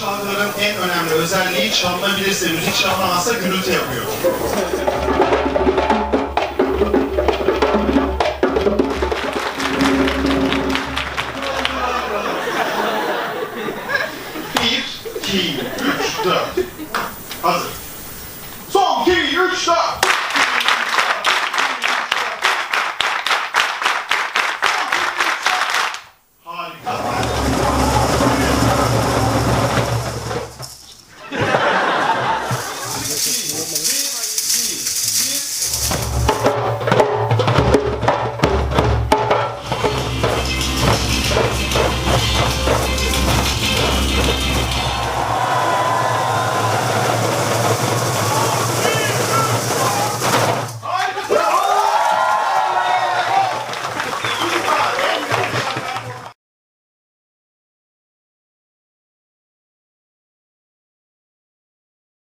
çarkların en önemli özelliği çalınabilirse, müzik çalınamazsa gürültü yapıyor. Bir, iki, üç, dört. Hazır. Son, iki, üç, dört.